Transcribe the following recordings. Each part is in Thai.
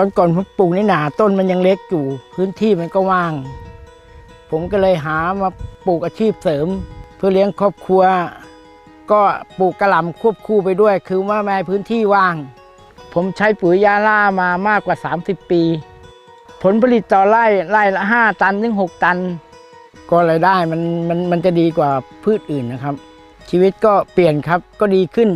อนก่อนผมปลูกในหนาต้นมันยังเล็กอยู่ พื้นที่มันก็ว่าง ผมก็เลยหามาปลูกอาชีพเสริม เพื่อเลี้ยงครอบครัว ก็ปลูกกระหล่ำควบคู่ไปด้วย คือว่าแม่พื้นที่ว่าง ผมใช้ปุ๋ยยาล่ามามากกว่า 30 ปี ผลผลิตต่อไร่ไร่ละ 5 ตันถึง 6 ตัน ก็รายได้มันมันมันจะดีกว่าพืชอื่นนะครับ ชีวิตก็เปลี่ยนครับก็ดีขึ้น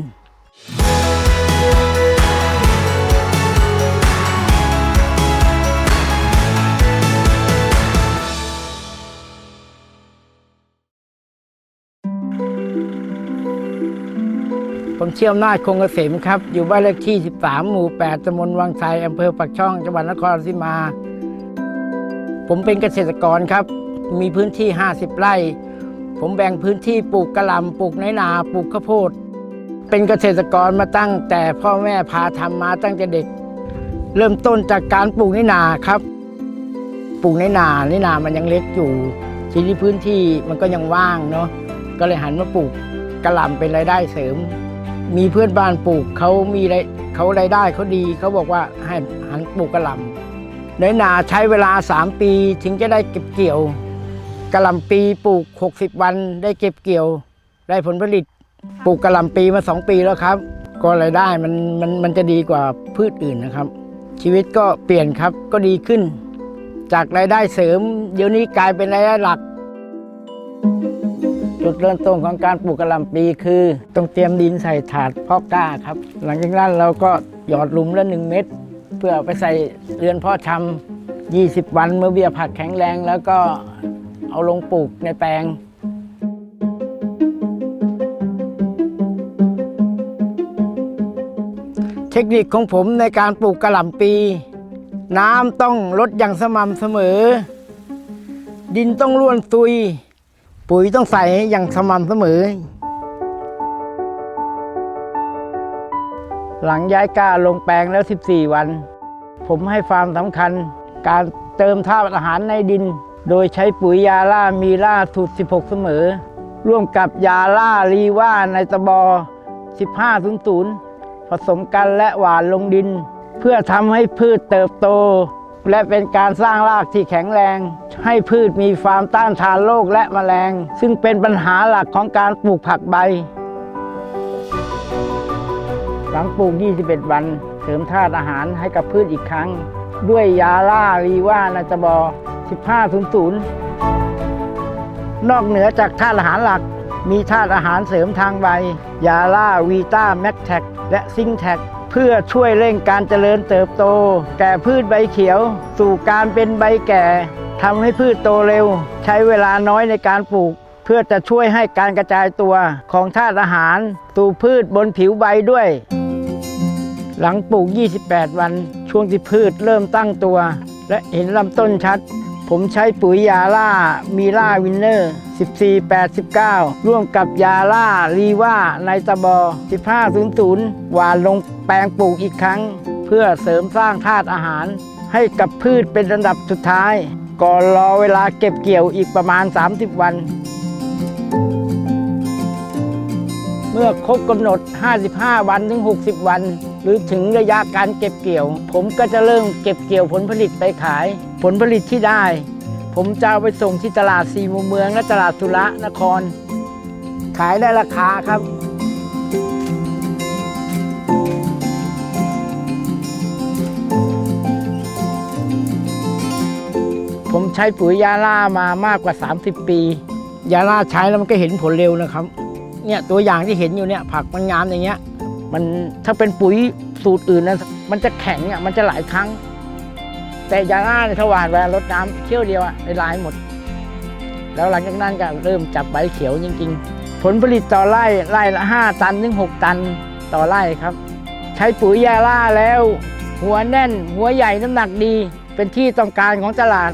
ผมเชี่ยวนาจคงเกษมครับ อยู่บ้านเลขที่ 13 หมู่ 8ตำบลวังไทรอำเภอปักช่อง จังหวัดนครราชสีมา ผมเป็นเกษตรกรครับ มีพื้นที่ 50 ไร่ ผมแบ่งพื้นที่ปลูกกระหล่ำปลูกน้อยนาปลูกข้าวโพด เป็นเกษตรกรมาตั้งแต่พ่อแม่พาทำมาตั้งแต่เด็ก เริ่มต้นจากการปลูกน้อยนาครับ ปลูกน้อยนาน้อยนามันยังเล็กอยู่ทีนี้พื้นที่มันก็ยังว่างเนาะ ก็เลยหันมาปลูกกระหล่ำเป็นรายได้เสริม มีเพื่อนบ้านปลูกเขามีไรเขารายได้เขาดีเขาบอกว่าให้หันปลูกกระหล่ำใน้อยนาใช้เวลา 3 ปีถึงจะได้เก็บเกี่ยวกระหล่ำปีปลูก 60 วันได้เก็บเกี่ยว ได้ผลผลิต ปลูกกระหล่ำปีมา 2 ปีแล้วครับ ก็รายได้มันมันมันจะดีกว่าพืชอื่นนะครับ ชีวิตก็เปลี่ยนครับก็ดีขึ้น จากรายได้เสริม เดี๋ยวนี้กลายเป็นรายได้หลัก จุดเริ่มต้นของการปลูกกระหล่ำปีคือ ต้องเตรียมดินใส่ถาดเพาะกล้าครับ หลังจากนั้นเราก็หยอดหลุมละหนึ่งเม็ดเพื่อไปใส่เรือนเพาะชำ20 วันเมื่อเบี้ยผักแข็งแรง แล้วก็เอาลงปลูกในแปลงเทคนิคของผมในการปลูกกระหล่ำปี น้ำต้องลดอย่างสม่ำเสมอ ดินต้องร่วนซุย ปุ๋ยต้องใส่อย่างสม่ำเสมอ หลังย้ายกล้าลงแปลงแล้ว 14 วัน ผมให้ความสำคัญ การเติมธาตุอาหารในดิน โดยใช้ปุ๋ยยาล่ามีล่าสูตร 16 เสมอ ร่วมกับยาล่ารีว่าในตะบอ 1500 ผสมกันและหวานลงดิน เพื่อทำให้พืชเติบโต และเป็นการสร้างรากที่แข็งแรง ให้พืชมีความต้านทานโรคและแมลง ซึ่งเป็นปัญหาหลักของการปลูกผักใบ หลังปลูก 21 วัน เสริมธาตุอาหารให้กับพืชอีกครั้ง ด้วยยาล่ารีว่านาจบอ 1500 นอกเหนือจากธาตุอาหารหลัก มีธาตุอาหารเสริมทางใบ ยาล่าวีต้าแมกแท็กและซิงแท็ก พื่อช่วยเร่งการเจริญเติบโต แก่พืชใบเขียว สู่การเป็นใบแก่ทำให้พืชโตเร็ว ใช้เวลาน้อยในการปลูก เพื่อจะช่วยให้การกระจายตัวของธาตุอาหาร สู่พืชบนผิวใบด้วย หลังปลูก 28 วัน ช่วงที่พืชเริ่มตั้งตัว และเห็นลำต้นชัด ผมใช้ปุ๋ยยาล่ามีล่าวินเนอร์ 1489 ร่วมกับยาล่ารีว่าในตะบอ 1500 หวานลง แปลงปลูกอีกครั้ง เพื่อเสริมสร้างธาตุอาหาร ให้กับพืชเป็นระดับสุดท้าย ก่อนรอเวลาเก็บเกี่ยวอีกประมาณ 30 วัน เมื่อครบกำหนด 55 วันถึง 60 วัน หรือถึงระยะการเก็บเกี่ยว ผมก็จะเริ่มเก็บเกี่ยวผลผลิตไปขาย ผลผลิตที่ได้ ผมจะเอาไปส่งที่ตลาดสี่มุมเมืองและตลาดสุระนคร ขายได้ราคาครับ ใช้ปุ๋ยยาล่ามามากกว่า 30 ปี ยาล่าใช้แล้วมันก็เห็นผลเร็วนะครับเนี่ยตัวอย่างที่เห็นอยู่เนี่ยผักมันงามอย่างเงี้ยมันถ้าเป็นปุ๋ยสูตรอื่นนะมันจะแข็งอะมันจะหลายครั้ง แต่ยาล่าในถวานเวลารดน้ำเที่ยวเดียวอะในลายหมด แล้วหลังจากนั้นก็เริ่มจับใบเขียวจริง ๆ ผลผลิตต่อไร่ไร่ละ 5 ตันถึง6ตันต่อไร่ครับ ใช้ปุ๋ยยาล่าแล้ว หัวแน่น หัวใหญ่น้ำหนักดี เป็นที่ต้องการของตลาด